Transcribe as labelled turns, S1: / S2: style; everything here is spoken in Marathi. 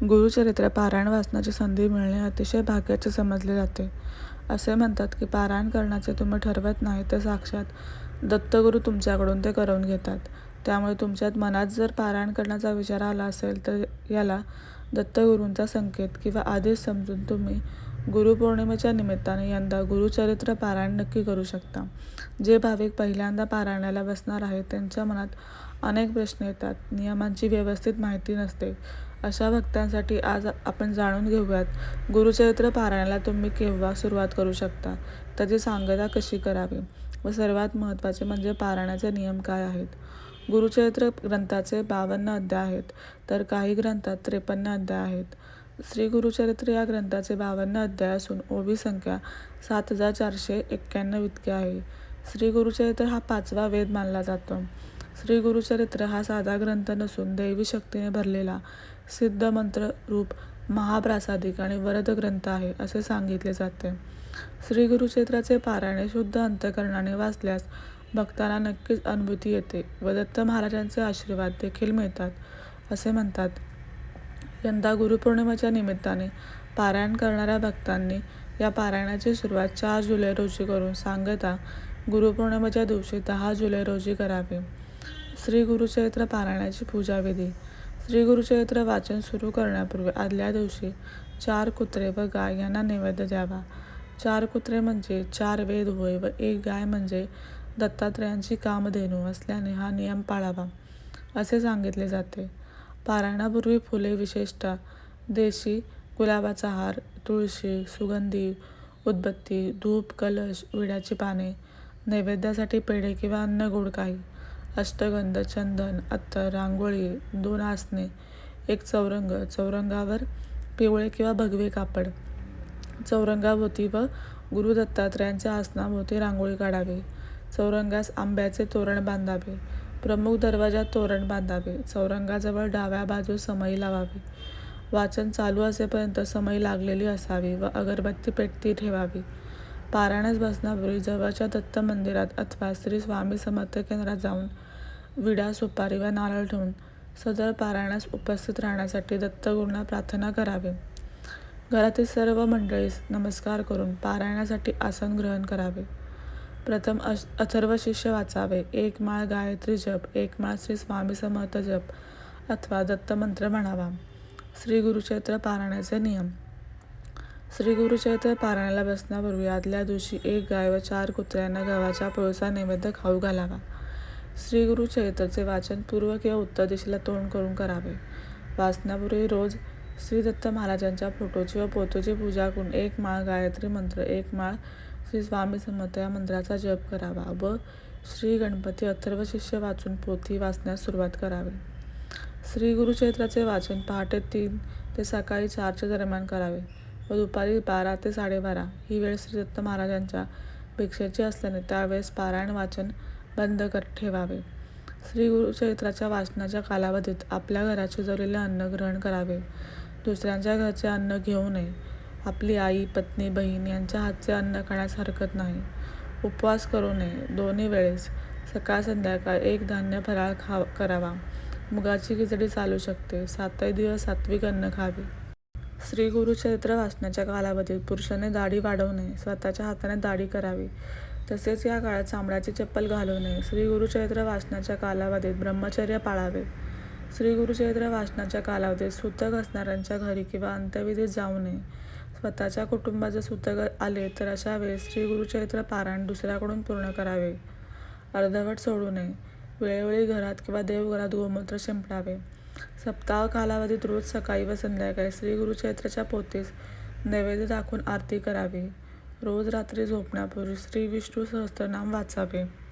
S1: गुरुचरित्र पारायण वाचनाची संधी मिळणे अतिशय भाग्याचे समजले जाते. असे म्हणतात की पारायण करण्याचे तुम्ही ठरवत नाही तर साक्षात दत्तगुरू तुमच्याकडून ते करून घेतात. त्यामुळे तुमच्यात मनात जर पारायण करण्याचा विचार आला असेल तर याला दत्तगुरूंचा संकेत किंवा आदेश समजून तुम्ही गुरुपौर्णिमेच्या निमित्ताने यंदा गुरुचरित्र पारायण नक्की करू शकता. जे भाविक पहिल्यांदा पारायणाला बसणार आहेत त्यांच्या मनात अनेक प्रश्न येतात, नियमांची व्यवस्थित माहिती नसते. अशा भक्तांसाठी आज आपण जाणून घेऊयात गुरुचरित्र पारायणाला तुम्ही केव्हा सुरुवात करू शकता, त्याची सांगता कशी करावी व सर्वात महत्त्वाचे म्हणजे पारायणाचे नियम काय आहेत. गुरुचरित्र ग्रंथाचे बावन्न अध्याय आहेत तर काही ग्रंथात त्रेपन्न अध्याय आहेत. श्री गुरुचरित्र या ग्रंथाचे बावन्न अध्याय असून ओवी संख्या सात हजार चारशे एक्क्याण्णव इतकी आहे. श्री गुरुचरित्र हा पाचवा वेद मानला जातो. श्री गुरुचरित्र हा साधा ग्रंथ नसून दैवी शक्तीने भरलेला सिद्ध मंत्ररूप महाप्रासादिक आणि वरद ग्रंथ आहे असे सांगितले जाते. श्री गुरुचरित्राचे पारायण शुद्ध अंतकरणाने वाचल्यास भक्ताला नक्कीच अनुभूती येते व दत्त महाराजांचे आशीर्वाद देखील मिळतात असे म्हणतात. यंदा गुरुपौर्णिमेच्या निमित्ताने पारायण करणाऱ्या भक्तांनी या पारायणाची सुरुवात चार जुलै रोजी करून सांगता गुरुपौर्णिमेच्या दिवशी दहा जुलै रोजी करावी. श्री गुरुचरित्र पारायणाची पूजाविधी श्री गुरुचरित्र वाचन सुरू करण्यापूर्वी आदल्या दिवशी चार कुत्रे व गाय यांना नैवेद्य द्यावा. चार कुत्रे म्हणजे चार वेद होय व एक गाय म्हणजे दत्तात्रयांची कामधेनू असल्याने हा नियम पाळावा असे सांगितले जाते. पारायणापूर्वी फुले विशेषतः देशी गुलाबाचा हार, तुळशी, सुगंधी उदबत्ती, धूप, कलश, विड्याची पाने, नैवेद्यासाठी पेढे किंवा अन्न गोड काही, अष्टगंध, चंदन, अत्तर, रांगोळी, दोन आसने, एक चौरंग, चौरंगावर पिवळे किंवा भगवे कापड, चौरंगाभोवती व गुरु दत्तात्रयांच्या आसनाभोवती रांगोळी काढावी. चौरंगास आंब्याचे तोरण बांधावे. प्रमुख दरवाजात तोरण बांधावे. चौरंगाजवळ डाव्या बाजूस समई लावावी. वाचन चालू असेपर्यंत समई लागलेली असावी व अगरबत्ती पेटती ठेवावी. पारायणास बसण्यापूर्वी जवळच्या दत्त मंदिरात अथवा श्री स्वामी समर्थ केंद्रात जाऊन विडा, सुपारी वा नारळ ठेवून सदर पारायणास उपस्थित राहण्यासाठी दत्तगुरूंना प्रार्थना करावी. घरातील सर्व मंडळीस नमस्कार करून पारायणासाठी आसन ग्रहण करावे. प्रथम अश अथर्व शिष्य वाचावे. एक माळ गायत्री जप, एक माळ श्री स्वामी समर्थ जप अथवा दत्तमंत्र म्हणावा. श्री गुरुक्षेत्र पारायणाचे नियम श्री गुरुचैत्र पारायणाला बसण्यापूर्वी आदल्या दिवशी एक गाय व चार कुत्र्यांना गव्हाच्या पोळीचा नैवेद्य खाऊ घालावा. श्री गुरुचैत्रचे वाचन पूर्व किंवा उत्तर दिशेला तोंड करून करावे. वाचण्यापूर्वी रोज श्री दत्त महाराजांच्या फोटोची व पोतोची पूजा करून एक माळ गायत्री मंत्र, एक माळ श्री स्वामी समर्थ या मंत्राचा जप करावा व श्री गणपती अथर्वशीर्ष वाचून पोथी वाचण्यास सुरुवात करावी. श्री गुरुचैत्राचे वाचन पहाटे तीन ते सकाळी चारच्या दरम्यान करावे व दुपारी बारा ते साडेबारा ही वेळ श्री दत्त महाराजांच्या भिक्षेची असल्याने त्यावेळेस पारायण वाचन बंद ठेवावे. श्री गुरुचरित्राच्या वाचनाच्या कालावधीत आपल्या घरात शिजवलेले अन्न ग्रहण करावे. दुसऱ्यांच्या घरचे अन्न घेऊ नये. आपली आई, पत्नी, बहीण यांच्या हातचे अन्न खाण्यास हरकत नाही. उपवास करू नये. दोन्ही वेळेस सकाळ संध्याकाळ एक धान्य फराळ खा करावा. मुगाची खिचडी चालू शकते. सातही दिवस सात्विक अन्न खावे. श्री गुरुचरित्र वाचनाच्या कालावधीत पुरुषाने दाढी वाढवू नये. स्वतःच्या हाताने दाढी करावी. तसेच या काळात चामड्याची चप्पल घालू नये. श्री गुरुचरित्र वाचनाच्या कालावधीत ब्रह्मचर्य पाळावे. श्री गुरुचरित्र वाचनाच्या कालावधीत सूतक असणाऱ्यांच्या घरी किंवा अंत्यविधीत जाऊ नये. स्वतःच्या कुटुंबात जर सूतक आले तर अशा वेळेस श्री गुरुचरित्र पारायण दुसऱ्याकडून पूर्ण करावे. अर्धवट सोडू नये. वेळोवेळी घरात किंवा देवघरात गोमूत्र शिंपडावे. सप्ताह कालावधीत रोज सकाळी व संध्याकाळी श्री गुरुक्षेत्राच्या पोतीस नैवेद्य दाखवून आरती करावी. रोज रात्री झोपण्यापूर्वी श्री विष्णू सहस्त्रनाम वाचावे.